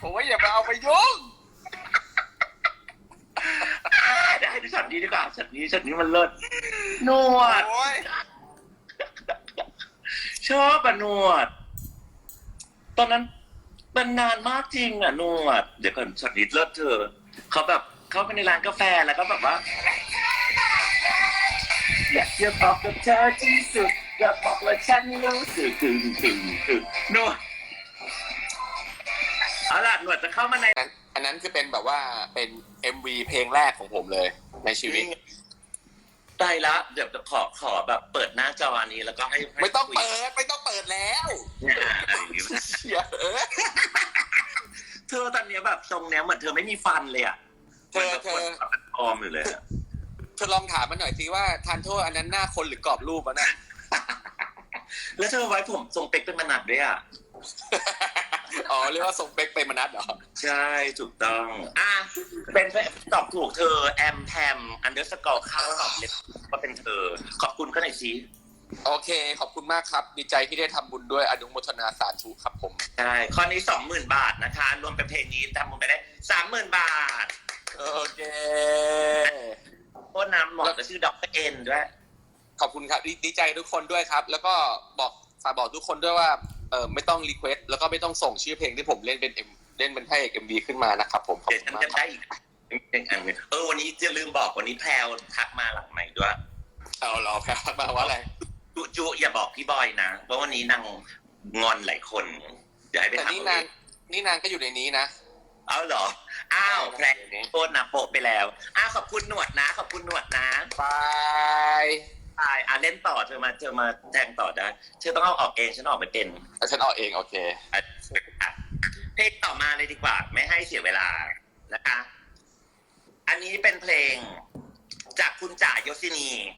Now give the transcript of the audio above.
ผมว่าอย่ามาเอาไปยุ่งได้ดูช็อตนี้ดีกว่าช็อตนี้ช็อตนี้มันเลิศนวด โอ้ยชอบอะนวด ตอนนั้นมันนานมากจริงอะนวด เดี๋ยวก่อนช็อตนี้เลิศเธอเขาแบบเข้าไปในร้านกาแฟแล้วก็แบบว่า อยากจะบอกกับเธอที่สุดอยากบอกว่าฉันรู้สึกถึงถึงถึงนวด เอาล่ะหนวดจะเข้ามาในอันนั้นคือเป็นแบบว่าเป็น MV เพลงแรกของผมเลย ในชีวิต ตายละ เดี๋ยวจะขอขอแบบเปิดหน้าจออันนี้แล้วก็ให้ให้ไม่ต้องคุยเปิด ไม่ต้องเปิดแล้วเนี่ยอะไรอย่างเงี้ยเชี่ยเออเธอตอนเนี้ยแบบทรงเนี้ยเหมือนเธอไม่มีฟันเลยอะเธอเธอหมืนแบบคนออมอยู่เลยอะเธอลองถามมันหน่อยสิว่าทานโทษอันนั้นหน้าคนหรือกรอบรูปอะนะแล้วเธอไว้ผมทรงเป็กเป็นมนัดด้วยอะ อ๋อเรียกว่าทรงเป๊กเป็นมนัดเหรอ ใช่ถูกต้อง อะเป็นตอบถูกเธอ แอมแพมอันเดอร์สกอร์ข้าวตอบเล็กก็เป็นเธอ ขอบคุณก็หน่อยสิโอเค ขอบคุณมากครับ ดีใจที่ได้ทำบุญด้วยอนุโมทนาสาธุครับผม ใช่ข้อนี้สองหมื่นบาทนะคะ รวมเป็นเพลงนี้ทำบุญไปได้สามหมื่นบาทโอเค โคตรน้ำหมดแล้วชื่อด็อกเตอร์เอ็นด้วย ขอบคุณครับดีดีใจทุกคนด้วยครับ แล้วก็บอกฝากบอกทุกคนด้วยว่า เออไม่ต้องรีเควสแล้วก็ไม่ต้องส่งชื่อเพลงที่ผมเล่นเป็น M เล่นเป็นพระเอกเอ็มวีขึ้นมานะครับผมขอบเดี๋ยวคุฉัณนมากจะได้อีกเพลงอันหนึงเออวันนี้จะลืมบอกวันนี้แพลวทักมาหลังใหม่ด้วยเอาเหรอแพ้มาว่าอะไรจุจุอย่าบอกพี่บอยนะเพราะวันนี้นางงอนหลายคนเดี๋ยวให้ไปแต่ถามนี่เอานางเองนี่นางก็อยู่ในนี้นะ เอาเหรออ้าวแพรอยู่ในนี้โทษนะโปะไปแล้วอ้าวขอบคุณหนวดนะ ขอบคุณหนวดนะ บาย ตายอะเล่นต่อเธอมาเธอมาแทงต่อได้เธอต้องเอาออกเองฉันออกไม่เป็นแล้วฉันเอาเองโอเค อะอะเพลงต่อมาเลยดีกว่า ไม่ให้เสียเวลานะคะ อันนี้เป็นเพลง จากคุณจ่ายศินี